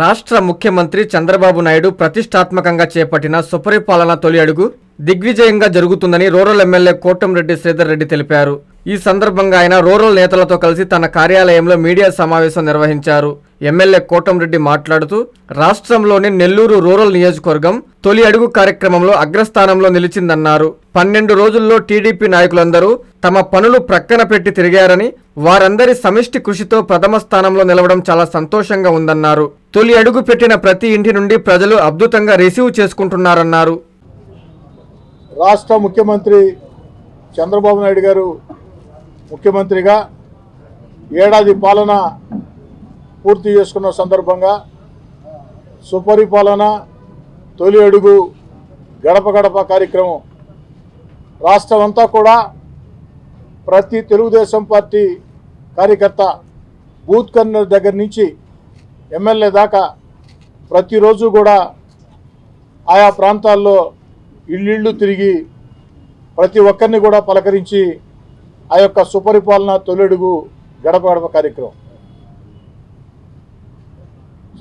రాష్ట్ర ముఖ్యమంత్రి చంద్రబాబు నాయుడు ప్రతిష్టాత్మకంగా చేపట్టిన సుపరిపాలన తొలి అడుగు దిగ్విజయంగా జరుగుతుందని రూరల్ ఎమ్మెల్యే కోటంరెడ్డి శ్రీధర్ రెడ్డి తెలిపారు. ఈ సందర్భంగా ఆయన రూరల్ నేతలతో కలిసి తన కార్యాలయంలో మీడియా సమావేశం నిర్వహించారు. ఎమ్మెల్యే కోటంరెడ్డి మాట్లాడుతూ రాష్ట్రంలోని నెల్లూరు రూరల్ నియోజకవర్గం తొలి అడుగు కార్యక్రమంలో అగ్రస్థానంలో నిలిచిందన్నారు. పన్నెండు రోజుల్లో టీడీపీ నాయకులందరూ తమ పనులు ప్రక్కన పెట్టి తిరిగారని వారందరి సమిష్టి కృషితో ప్రథమ స్థానంలో నిలవడం చాలా సంతోషంగా ఉందన్నారు. తొలి అడుగు పెట్టిన ప్రతి ఇంటి నుండి ప్రజలు అద్భుతంగా రిసీవ్ చేసుకుంటున్నారన్నారు. రాష్ట్ర ముఖ్యమంత్రి చంద్రబాబు నాయుడు గారు ముఖ్యమంత్రిగా ఏడాది పాలన పూర్తి చేసుకున్న సందర్భంగా సుపరిపాలన తొలి అడుగు గడప గడప కార్యక్రమం. రాష్ట్రం అంతా కూడా ప్రతి తెలుగుదేశం పార్టీ కార్యకర్త బూత్ కన్వీనర్ దగ్గర నుంచి ఎమ్మెల్యే దాకా ప్రతిరోజు కూడా ఆయా ప్రాంతాల్లో ఇళ్ళిళ్ళు తిరిగి ప్రతి ఒక్కరిని కూడా పలకరించి ఆ యొక్క సుపరిపాలన తొలెడుగు గడప గడప కార్యక్రమం.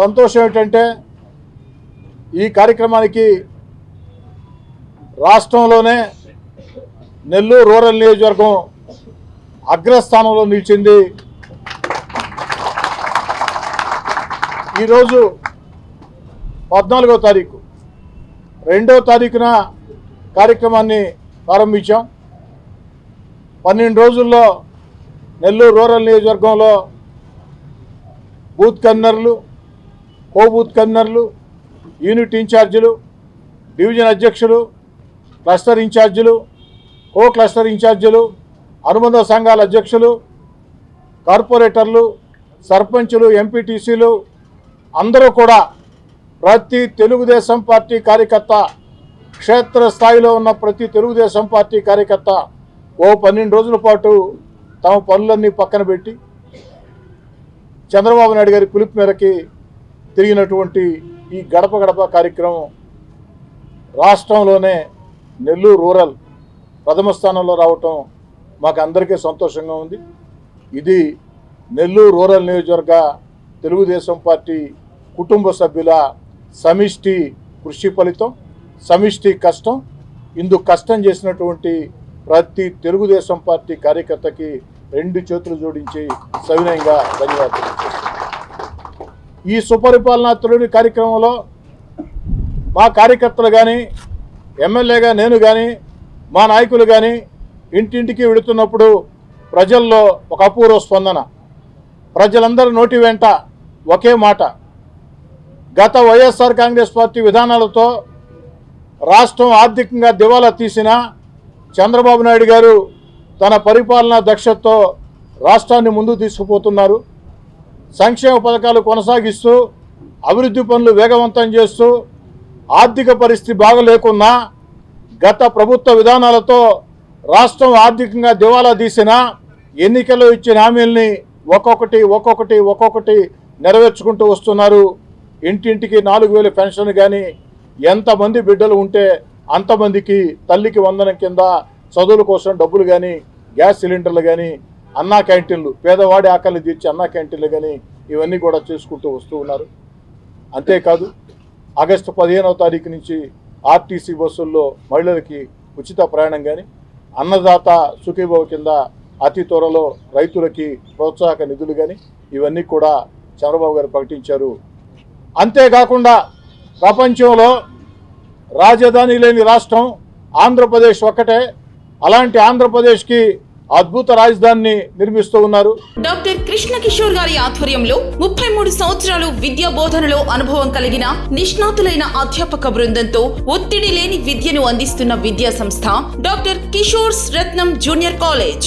సంతోషం ఏంటంటే ఈ కార్యక్రమానికి రాష్ట్రంలోనే నెల్లూరు రూరల్ నియోజకవర్గం అగ్రస్థానంలో నిలిచింది. ఈరోజు పద్నాలుగో తారీఖు. రెండో తారీఖున కార్యక్రమాన్ని ప్రారంభించాం. పన్నెండు రోజుల్లో నెల్లూరు రూరల్ నియోజకవర్గంలో బూత్ కన్నర్లు కో బూత్ కన్నర్లు యూనిట్ ఇన్ఛార్జీలు డివిజన్ అధ్యక్షులు క్లస్టర్ ఇన్ఛార్జీలు కో క్లస్టర్ ఇన్ఛార్జీలు అనుబంధ సంఘాల అధ్యక్షులు కార్పొరేటర్లు సర్పంచులు ఎంపీటీసీలు అందరూ కూడా ప్రతి తెలుగుదేశం పార్టీ కార్యకర్త క్షేత్ర స్థాయిలో ఉన్న ప్రతి తెలుగుదేశం పార్టీ కార్యకర్త ఓ పన్నెండు రోజుల పాటు తమ పనులన్నీ పక్కన పెట్టి చంద్రబాబు నాయుడు గారి పిలుపు మేరకి తిరిగినటువంటి ఈ గడప గడప కార్యక్రమం రాష్ట్రంలోనే నెల్లూరు రూరల్ ప్రథమ స్థానంలో రావటం మాకు అందరికీ సంతోషంగా ఉంది. ఇది నెల్లూరు రూరల్ నియోజకవర్గ తెలుగుదేశం పార్టీ కుటుంబ సభ్యుల సమిష్టి కృషి ఫలితం సమిష్టి కష్టం. ఇందుకు కష్టం చేసినటువంటి ప్రతి తెలుగుదేశం పార్టీ కార్యకర్తకి రెండు చేతులు జోడించి సవినయంగా ధన్యవాదాలు. ఈ సుపరిపాలన తొలి కార్యక్రమంలో మా కార్యకర్తలు కానీ ఎమ్మెల్యేగా నేను కానీ మా నాయకులు కానీ ఇంటింటికి వెళుతున్నప్పుడు ప్రజల్లో ఒక అపూర్వ స్పందన. ప్రజలందరి నోటి వెంట ఒకే మాట. గత వైఎస్ఆర్ కాంగ్రెస్ పార్టీ విధానాలతో రాష్ట్రం ఆర్థికంగా దివాలా తీసిన చంద్రబాబు నాయుడు గారు తన పరిపాలనా దక్షతతో రాష్ట్రాన్ని ముందుకు తీసుకుపోతున్నారు. సంక్షేమ పథకాలు కొనసాగిస్తూ అభివృద్ధి పనులు వేగవంతం చేస్తూ ఆర్థిక పరిస్థితి బాగలేకున్నా గత ప్రభుత్వ విధానాలతో రాష్ట్రం ఆర్థికంగా దివాలా తీసిన ఎన్నికల్లో ఇచ్చిన హామీల్ని ఒక్కొక్కటి ఒక్కొక్కటి ఒక్కొక్కటి నెరవేర్చుకుంటూ వస్తున్నారు. ఇంటింటికి నాలుగు వేల పెన్షన్ కానీ ఎంతమంది బిడ్డలు ఉంటే అంతమందికి తల్లికి వందనం కింద చదువుల కోసం డబ్బులు కానీ గ్యాస్ సిలిండర్లు కానీ అన్నా క్యాంటీన్లు పేదవాడి ఆకలి తీర్చి అన్నా క్యాంటీన్లు కానీ ఇవన్నీ కూడా చేసుకుంటూ వస్తూ ఉన్నారు. అంతేకాదు ఆగస్టు పదిహేనవ తారీఖు నుంచి ఆర్టీసీ బస్సుల్లో మహిళలకి ఉచిత ప్రయాణం కానీ అన్నదాత సుఖీభవ కింద అతి త్వరలో రైతులకి ప్రోత్సాహక నిధులు కానీ ఇవన్నీ కూడా చంద్రబాబు గారు ప్రకటించారు. అంతేకాకుండా ప్రపంచంలో రాజధాని లేని రాష్ట్రం ఆంధ్రప్రదేశ్ ఒక్కటే. అలాంటి ఆంధ్రప్రదేశ్కి అద్భుత రాజధానిని నిర్మిస్తూ ఉన్నారు. డాక్టర్ కృష్ణ కిషోర్ గారి ఆధ్వర్యంలో ముప్పై మూడు సంవత్సరాలు విద్యా బోధనలో అనుభవం కలిగిన నిష్ణాతులైన అధ్యాపక బృందంతో ఒత్తిడి లేని విద్యను అందిస్తున్న విద్యా సంస్థ doctor Kishore's Ratnam junior college.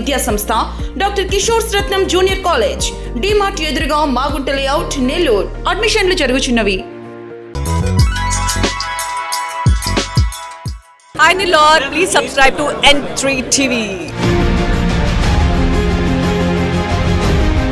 విద్యాసంస్థ doctor Kishore Ratnam junior college D-Mart ఎదురుగా మాగుంట లేఅవుట్ నెల్లూరు. అడ్మిషన్లు జరుగుచున్నవి. Hi Nilor, please subscribe to N3 TV.